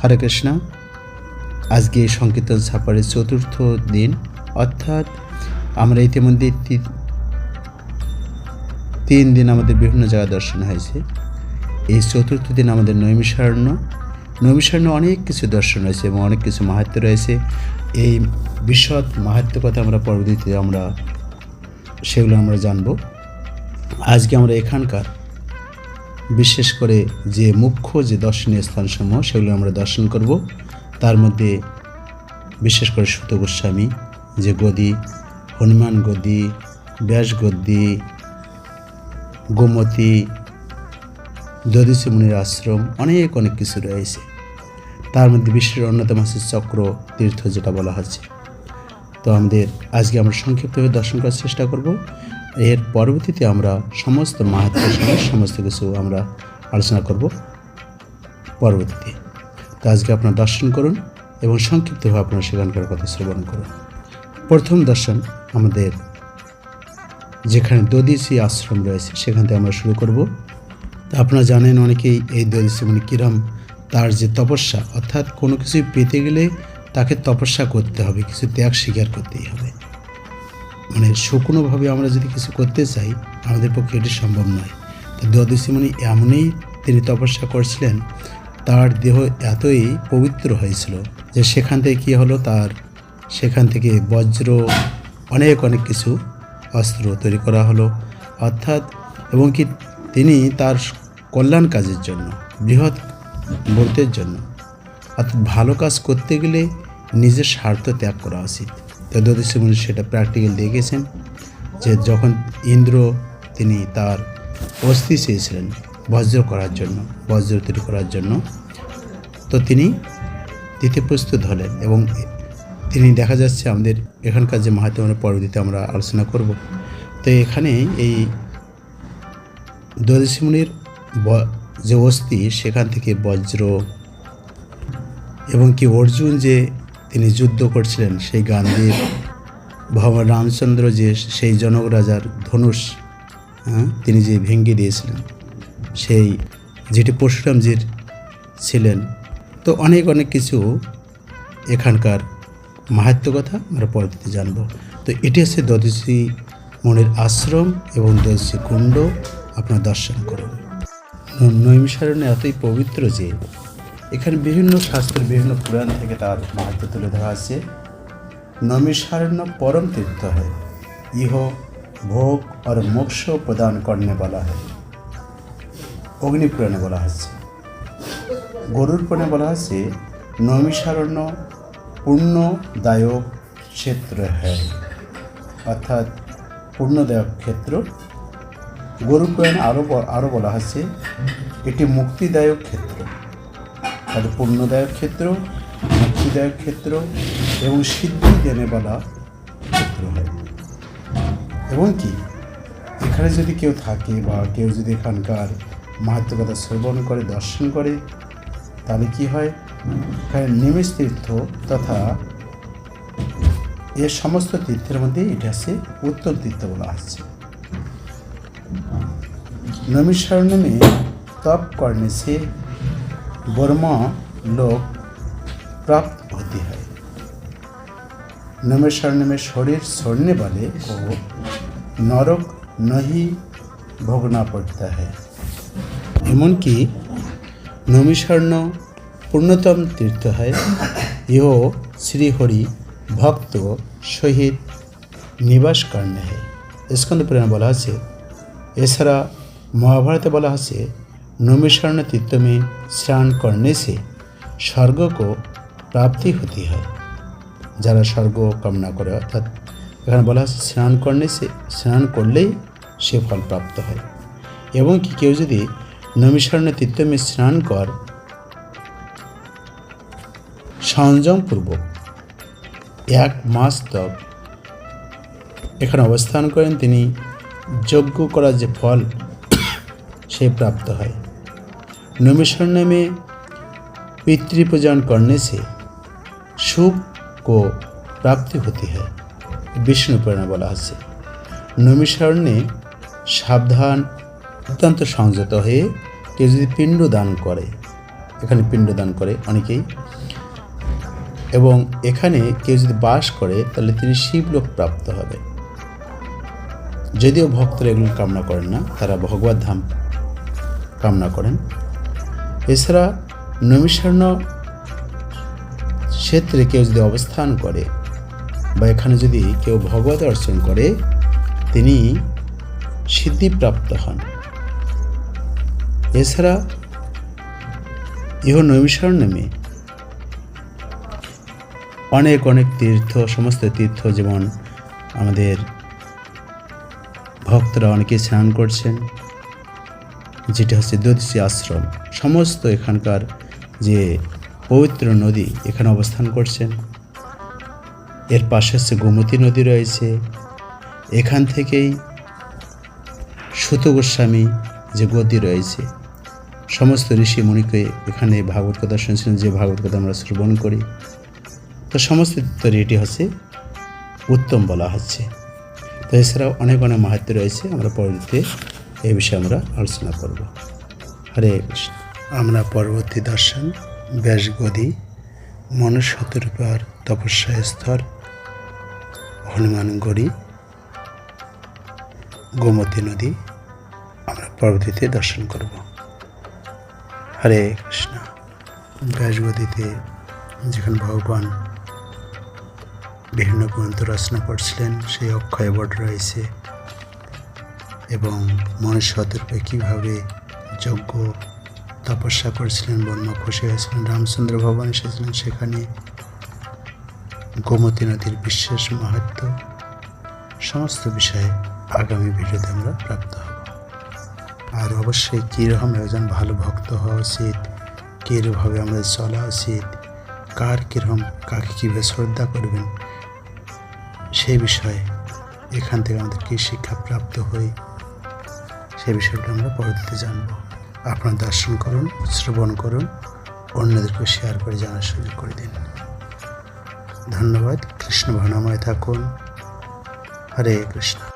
হরে কৃষ্ণ। আজকে সংকীর্তন সাফারের চতুর্থ দিন, অর্থাৎ আমরা ইতিমধ্যে তিন দিন আমাদের বিভিন্ন জায়গা দর্শন হয়েছে। এই চতুর্থ দিন আমাদের নৈমিষারণ্য। নৈমিষারণ্য অনেক কিছু দর্শন হয়েছে এবং অনেক কিছু মাহাত্ম রয়েছে। এই বিশদ মাহাত্ম কথা আমরা পরবর্তীতে আমরা সেগুলো আমরা জানব। আজকে আমরা এখানকার বিশেষ করে যে মুখ্য যে দর্শনীয় স্থানসমূহ, সেগুলো আমরা দর্শন করব। তার মধ্যে বিশেষ করে সুত গোস্বামী, যে গদি, হনুমান গদি, ব্যাস গদ্দি গোমতী দদিসি মুনির আশ্রম, অনেক অনেক কিছু রয়েছে। তার মধ্যে বিশ্বের অন্যতম আছে চক্র তীর্থ যেটা বলা হচ্ছে। তো আমাদের আজকে আমরা সংক্ষিপ্তভাবে দর্শন করার চেষ্টা করব। এর পরবর্তীতে আমরা সমস্ত মাহাত্ম সমস্ত কিছু আমরা আলোচনা করব পরবর্তীতে। তো আজকে আপনারা দর্শন করুন এবং সংক্ষিপ্তভাবে আপনার সেখানকার কথা শ্রবণ করুন। প্রথম দর্শন আমাদের যেখানে দদিসি আশ্রম রয়েছে, সেখান থেকে আমরা শুরু করব। আপনারা জানেন অনেকেই এই দদিসি মানে কিরম, তার যে তপস্যা, অর্থাৎ কোনো কিছু পেতে গেলে তাকে তপস্যা করতে হবে, কিছু ত্যাগ স্বীকার করতেই হবে। মানে শুকনোভাবে আমরা যদি কিছু করতে চাই, আমাদের পক্ষে এটি সম্ভব নয়। তো দ্বাদশীমণি এমনই তিনি তপস্যা করছিলেন, তার দেহ এতই পবিত্র হয়েছিল যে সেখান থেকে কী হলো, তার সেখান থেকে বজ্র, অনেক অনেক কিছু অস্ত্র তৈরি করা হলো। অর্থাৎ, এবং কি তিনি তার কল্যাণ কাজের জন্য, বৃহৎ ব্রতের জন্য, অর্থাৎ ভালো কাজ করতে গেলে নিজের স্বার্থ ত্যাগ করা উচিত। তো মুনি সেটা প্র্যাকটিক্যাল দেখেছেন যে যখন ইন্দ্র তিনি তার অস্থি চেয়েছিলেন বজ্র করার জন্য, বজ্র তৈরি করার জন্য, তো তিনি দিতে প্রস্তুত হলেন এবং তিনি দেখা যাচ্ছে আমাদের এখানকার যে মাহাত্ম আমরা পরবর্তীতে আমরা আলোচনা করব। তো এখানে এই ব- যে অস্থি সেখান থেকে বজ্র এবং কি অর্জুন যে তিনি যুদ্ধ করছিলেন সেই গান্ধীর ভগবান রামচন্দ্র যে সেই জনক রাজার ধনুষ হ্যাঁ, তিনি যে ভেঙে দিয়েছিলেন সেই যেটি পরশুরামজির ছিলেন। তো অনেক অনেক কিছু এখানকার মাহাত্ম কথা আমরা পরবর্তীতে জানব। তো এটি হচ্ছে দ্বাদশী মনের আশ্রম এবং দ্বাদশী কুণ্ড। আপনার দর্শন করুন। নৈমিষারণ্য এতই পবিত্র যে এখানে বিভিন্ন শাস্ত্রের বিভিন্ন পুরাণ থেকে তার মাহাত্ম তুলে ধরা আছে। নৈমিষারণ্য পরম তীর্থ হয় ইহ ভোগ আর মোক্ষ প্রদান করনে বলা হয় অগ্নি পুরাণে বলা হচ্ছে। গরুর পুরাণে বলা হচ্ছে নৈমিষারণ্য পূর্ণদায়ক ক্ষেত্র হয় অর্থাৎ পূর্ণদায়ক ক্ষেত্র। গরু আরও আরও বলা হচ্ছে, এটি মুক্তিদায়ক ক্ষেত্র। তাদের পুণ্যদায়ক ক্ষেত্র, মুক্তিদায়ক ক্ষেত্র এবং সিদ্ধি জেনেবালা ক্ষেত্র হয়। এবং কি? এখানে যদি কেউ থাকে বা কেউ যদি এখানকার মাহাত্মকতা শ্রবণ করে, দর্শন করে, তাহলে কি হয়? এখানে নিমেষ তীর্থ তথা এ সমস্ত তীর্থের মধ্যে এটা সে উত্তর তীর্থ বলা হচ্ছে। নামে তপ কর্ণে সে वर्मा लोग प्राप्त होती है नमिषारण्य में शरीर छोड़ने वाले को नरक नहीं भोगना पड़ता है এমনকি নমিষারণ্য পূর্ণতম তীর্থ হয় ইহ শ্রীহরি ভক্ত সহিত নিবাস করনে হয় স্কন্দ পুরাণ বলা আছে এছাড়া মহাভারতে বলা আছে नमिषारण तीर्थ में स्नान करने से स्वर्ग को प्राप्ति होती है যারা স্বর্গ কামনা করে অর্থাৎ এখানে বলা আছে স্নান করলে সে স্নান করলেই সে ফল প্রাপ্ত হয় এবং কি কেউ যদি নমিষারণ্য তীর্থমে স্নান কর সংযমপূর্বক এক মাস তক এখানে অবস্থান করেন তিনি যজ্ঞ করার যে ফল সে प्राप्त হয় नमिषारण्य में पितृपूजन करने से सुख को प्राप्ति होती है বিষ্ণু পুরাণে বলা আছে নমিষারণ্যে সাবধান অত্যন্ত সংযত হয়ে কেউ যদি পিণ্ড দান করে এখানে পিণ্ডদান করে অনেকেই এবং এখানে কেউ যদি বাস করে তাহলে তিনি শিবলোক প্রাপ্ত হবে যদিও ভক্তরা এগুলো কামনা করেন না তারা ভগবত ধাম কামনা করেন এছাড়া নৈমিষারণ্য ক্ষেত্রে কেউ যদি অবস্থান করে বা এখানে যদি কেউ ভগবত অর্চন করে, তিনি সিদ্ধিপ্রাপ্ত হন। এছাড়া ইহ নৈমিষারণ্যমে অনেক অনেক তীর্থ, সমস্ত তীর্থ যেমন আমাদের ভক্তরা অনেকে স্নান করছেন। যেটা হচ্ছে দোদশী আশ্রম। সমস্ত এখানকার যে পবিত্র নদী এখানে অবস্থান করছেন। এর পাশে হচ্ছে গোমতী নদী রয়েছে। এখান থেকেই সুত গোস্বামী যে গদি রয়েছে, সমস্ত ঋষি মুনিকে এখানে ভাগবত কথা শুনছেন যে ভাগবত কথা আমরা শ্রবণ করি। তো সমস্ত তৈরি এটি হচ্ছে উত্তম বলা হচ্ছে। তো এছাড়াও অনেক অনেক মাহাত্ম রয়েছে, আমরা পরবর্তীতে এই বিষয়ে আমরা আলোচনা করব। হরে কৃষ্ণ। আমরা পরবর্তী দর্শন ব্যাসগদি মনুষ্যতরূপার তপস্যা স্তর হনুমানগড়ি গোমতী নদী, আমরা পরবর্তীতে দর্শন করব। হরে কৃষ্ণ। ব্যাসগদিতে যেখানে ভগবান বিভিন্ন গ্রন্থ রচনা করছিলেন, সেই অক্ষয় বট রয়েছে। এবং মনুষ্যতরূপে কীভাবে যজ্ঞ তপস্যা করেছিলেন, বন্য খুশি হয়েছিলেন রামচন্দ্র ভবন এসেছিলেন, সেখানে গোমতী নদীর বিশেষ মাহাত্ম, সমস্ত বিষয়ে আগামী ভিডিওতে আমরা প্রাপ্ত হব। আর অবশ্যই কীরকম একজন ভালো ভক্ত হওয়া উচিত কীরভাবে আমাদের চলা উচিত, কার কীরকম, কাকে কীভাবে শ্রদ্ধা করবেন সেই বিষয়ে এখান থেকে আমাদের কী শিক্ষা প্রাপ্ত হই সেই বিষয়গুলো আমরা পরবর্তীতে জানব। আপনারা দর্শন করুন, শ্রবণ করুন অন্যদেরকে শেয়ার করে জানার সুযোগ করে দিন। ধন্যবাদ। কৃষ্ণ ভানাময় থাকুন। হরে কৃষ্ণ।